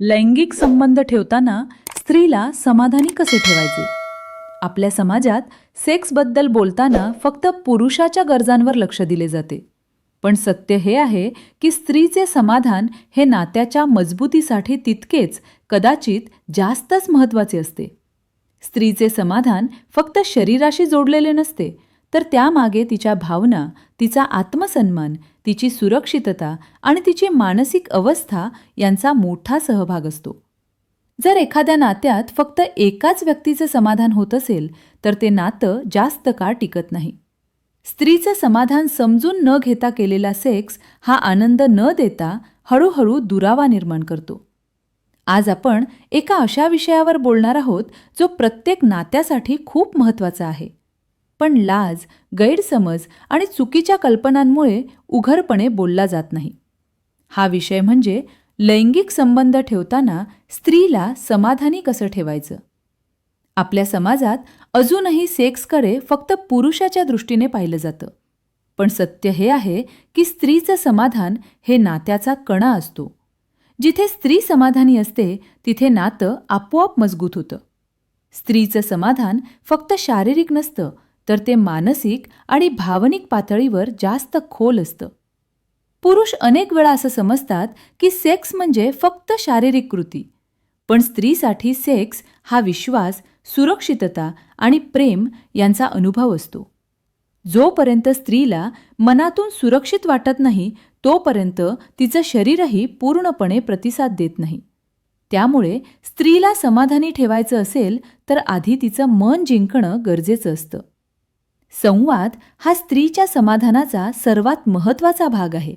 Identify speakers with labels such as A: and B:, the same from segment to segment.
A: लैंगिक संबंध ठेवताना स्त्रीला समाधानी कसे ठेवायचे? आपल्या समाजात सेक्सबद्दल बोलताना फक्त पुरुषाच्या गरजांवर लक्ष दिले जाते. पण सत्य हे आहे की स्त्रीचे समाधान हे नात्याच्या मजबूतीसाठी तितकेच कदाचित जास्तच महत्त्वाचे असते. स्त्रीचे समाधान फक्त शरीराशी जोडलेले नसते तर त्यामागे तिच्या भावना तिचा आत्मसन्मान तिची सुरक्षितता आणि तिची मानसिक अवस्था यांचा मोठा सहभाग असतो. जर एखाद्या नात्यात फक्त एकाच व्यक्तीचं समाधान होत असेल तर ते नातं जास्त काळ टिकत नाही. स्त्रीचं समाधान समजून न घेता केलेला सेक्स हा आनंद न देता हळूहळू दुरावा निर्माण करतो. आज आपण एका अशा विषयावर बोलणार आहोत जो प्रत्येक नात्यासाठी खूप महत्त्वाचा आहे. पण लाज गैरसमज आणि चुकीच्या कल्पनांमुळे उघडपणे बोलला जात नाही. हा विषय म्हणजे लैंगिक संबंध ठेवताना स्त्रीला समाधानी कसं ठेवायचं? आपल्या समाजात अजूनही सेक्सकडे फक्त पुरुषाच्या दृष्टीने पाहिलं जातं. पण सत्य हे आहे की स्त्रीचं समाधान हे नात्याचा कणा असतो. जिथे स्त्री समाधानी असते तिथे नातं आपोआप मजबूत होतं. स्त्रीचं समाधान फक्त शारीरिक नसतं तर ते मानसिक आणि भावनिक पातळीवर जास्त खोल असतं. पुरुष अनेक वेळा असं समजतात की सेक्स म्हणजे फक्त शारीरिक कृती पण स्त्रीसाठी सेक्स हा विश्वास सुरक्षितता आणि प्रेम यांचा अनुभव असतो. जोपर्यंत स्त्रीला मनातून सुरक्षित वाटत नाही तोपर्यंत तिचं शरीरही पूर्णपणे प्रतिसाद देत नाही. त्यामुळे स्त्रीला समाधानी ठेवायचं असेल तर आधी तिचं मन जिंकणं गरजेचं असतं. संवाद हा स्त्रीच्या समाधानाचा सर्वात महत्त्वाचा भाग आहे.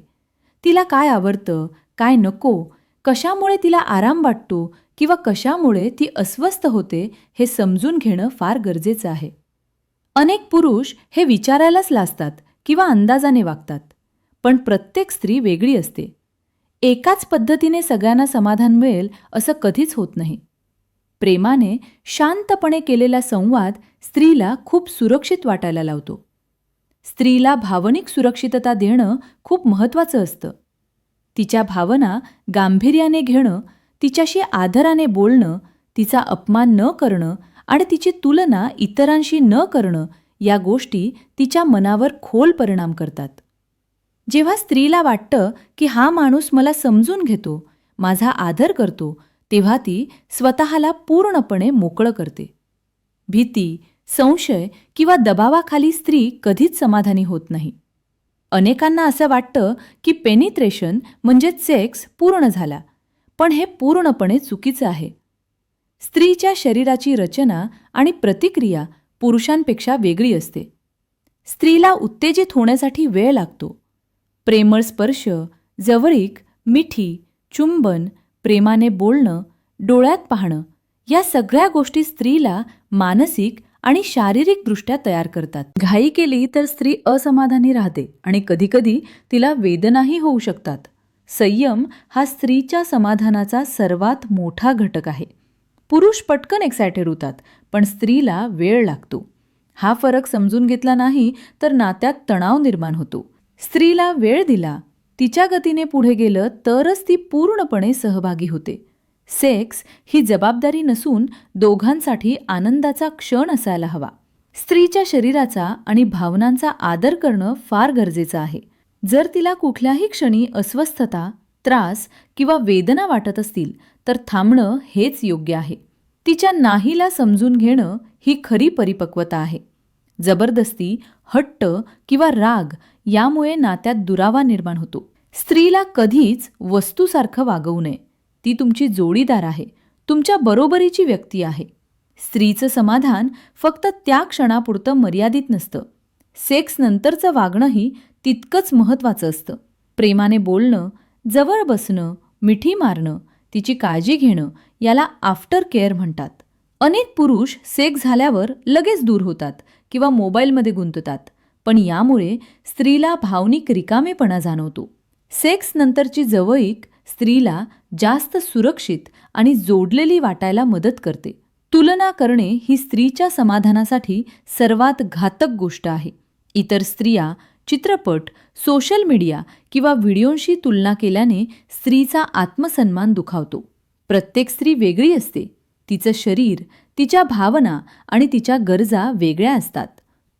A: तिला काय आवडतं काय नको कशामुळे तिला आराम वाटतो किंवा कशामुळे ती अस्वस्थ होते हे समजून घेणं फार गरजेचं आहे. अनेक पुरुष हे विचारायलाच लाजतात किंवा अंदाजाने वागतात पण प्रत्येक स्त्री वेगळी असते. एकाच पद्धतीने सगळ्यांना समाधान मिळेल असं कधीच होत नाही. प्रेमाने शांतपणे केलेला संवाद स्त्रीला खूप सुरक्षित वाटायला लावतो. स्त्रीला भावनिक सुरक्षितता देणं खूप महत्त्वाचं असतं. तिच्या भावना गांभीर्याने घेणं तिच्याशी आदराने बोलणं तिचा अपमान न करणं आणि तिची तुलना इतरांशी न करणं या गोष्टी तिच्या मनावर खोल परिणाम करतात. जेव्हा स्त्रीला वाटतं की हा माणूस मला समजून घेतो माझा आदर करतो तेव्हा ती स्वतःला पूर्णपणे मोकळं करते. भीती संशय किंवा दबावाखाली स्त्री कधीच समाधानी होत नाही. अनेकांना असं वाटतं की पेनिट्रेशन म्हणजे सेक्स पूर्ण झाला पण हे पूर्णपणे चुकीचं आहे. स्त्रीच्या शरीराची रचना आणि प्रतिक्रिया पुरुषांपेक्षा वेगळी असते. स्त्रीला उत्तेजित होण्यासाठी वेळ लागतो. प्रेमळ स्पर्श जवळीक मिठी चुंबन प्रेमाने बोलणं डोळ्यात पाहणं या सगळ्या गोष्टी स्त्रीला मानसिक आणि शारीरिकदृष्ट्या तयार करतात. घाई केली तर स्त्री असमाधानी राहते आणि कधीकधी तिला वेदनाही होऊ शकतात. संयम हा स्त्रीच्या समाधानाचा सर्वात मोठा घटक आहे. पुरुष पटकन एक्सायटेड होतात पण स्त्रीला वेळ लागतो. हा फरक समजून घेतला नाही तर नात्यात तणाव निर्माण होतो. स्त्रीला वेळ दिला तिच्या गतीने पुढे गेलं तरच ती पूर्णपणे सहभागी होते. सेक्स ही जबाबदारी नसून दोघांसाठी आनंदाचा क्षण असायला हवा. स्त्रीच्या शरीराचा आणि भावनांचा आदर करणं फार गरजेचं आहे. जर तिला कुठल्याही क्षणी अस्वस्थता त्रास किंवा वेदना वाटत असतील तर थांबणं हेच योग्य आहे. तिच्या नाहीला समजून घेणं ही खरी परिपक्वता आहे. जबरदस्ती हट्ट किंवा राग यामुळे नात्यात दुरावा निर्माण होतो. स्त्रीला कधीच वस्तूसारखं वागवू नये. ती तुमची जोडीदार आहे. तुमच्या बरोबरीची व्यक्ती आहे. स्त्रीचं समाधान फक्त त्या क्षणापुरतं मर्यादित नसतं. सेक्स नंतरचं वागणंही तितकंच महत्त्वाचं असतं. प्रेमाने बोलणं जवळ बसणं मिठी मारणं तिची काळजी घेणं याला आफ्टर केअर म्हणतात. अनेक पुरुष सेक्स झाल्यावर लगेच दूर होतात किंवा मोबाईलमध्ये गुंततात. पण यामुळे स्त्रीला भावनिक रिकामेपणा जाणवतो. सेक्स नंतरची जवळीक स्त्रीला जास्त सुरक्षित आणि जोडलेली वाटायला मदत करते. तुलना करणे ही स्त्रीच्या समाधानासाठी सर्वात घातक गोष्ट आहे. इतर स्त्रिया चित्रपट सोशल मीडिया किंवा व्हिडिओंशी तुलना केल्याने स्त्रीचा आत्मसन्मान दुखावतो. प्रत्येक स्त्री वेगळी असते. तिचं शरीर तिच्या भावना आणि तिच्या गरजा वेगळ्या असतात.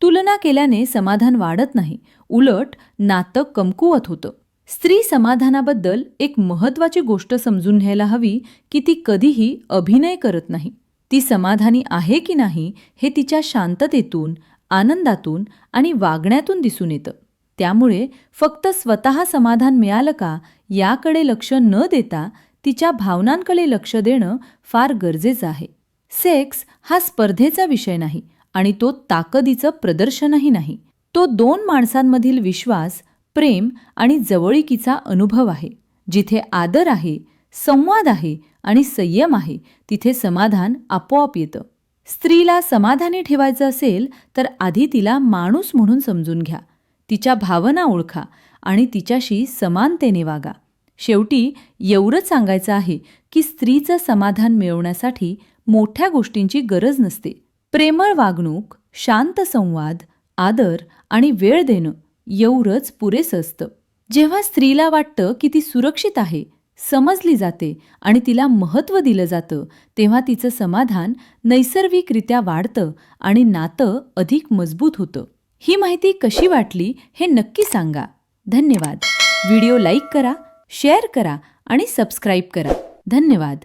A: तुलना केल्याने समाधान वाढत नाही. उलट नातं कमकुवत होतं. स्त्री समाधानाबद्दल एक महत्त्वाची गोष्ट समजून घ्यायला हवी की ती कधीही अभिनय करत नाही. ती समाधानी आहे की नाही हे तिच्या शांततेतून आनंदातून आणि वागण्यातून दिसून येतं. त्यामुळे फक्त स्वतः समाधान मिळालं का याकडे लक्ष न देता तिच्या भावनांकडे लक्ष देणं फार गरजेचं आहे. सेक्स हा स्पर्धेचा विषय नाही आणि तो ताकदीचं प्रदर्शनही नाही. तो दोन माणसांमधील विश्वास प्रेम आणि जवळीकीचा अनुभव आहे. जिथे आदर आहे संवाद आहे आणि संयम आहे तिथे समाधान आपोआप येतं. स्त्रीला समाधानी ठेवायचं असेल तर आधी तिला माणूस म्हणून समजून घ्या. तिच्या भावना ओळखा आणि तिच्याशी समानतेने वागा. शेवटी एवढंच सांगायचं आहे की स्त्रीचं समाधान मिळवण्यासाठी मोठ्या गोष्टींची गरज नसते. प्रेमळ वागणूक शांत संवाद आदर आणि वेळ देणं एवढंच पुरेसं असतं. जेव्हा स्त्रीला वाटतं की ती सुरक्षित आहे समजली जाते आणि तिला महत्त्व दिलं जातं तेव्हा तिचं समाधान नैसर्गिकरित्या वाढतं आणि नातं अधिक मजबूत होतं. ही माहिती कशी वाटली हे नक्की सांगा. धन्यवाद. व्हिडिओ लाईक करा शेअर करा आणि सबस्क्राईब करा. धन्यवाद.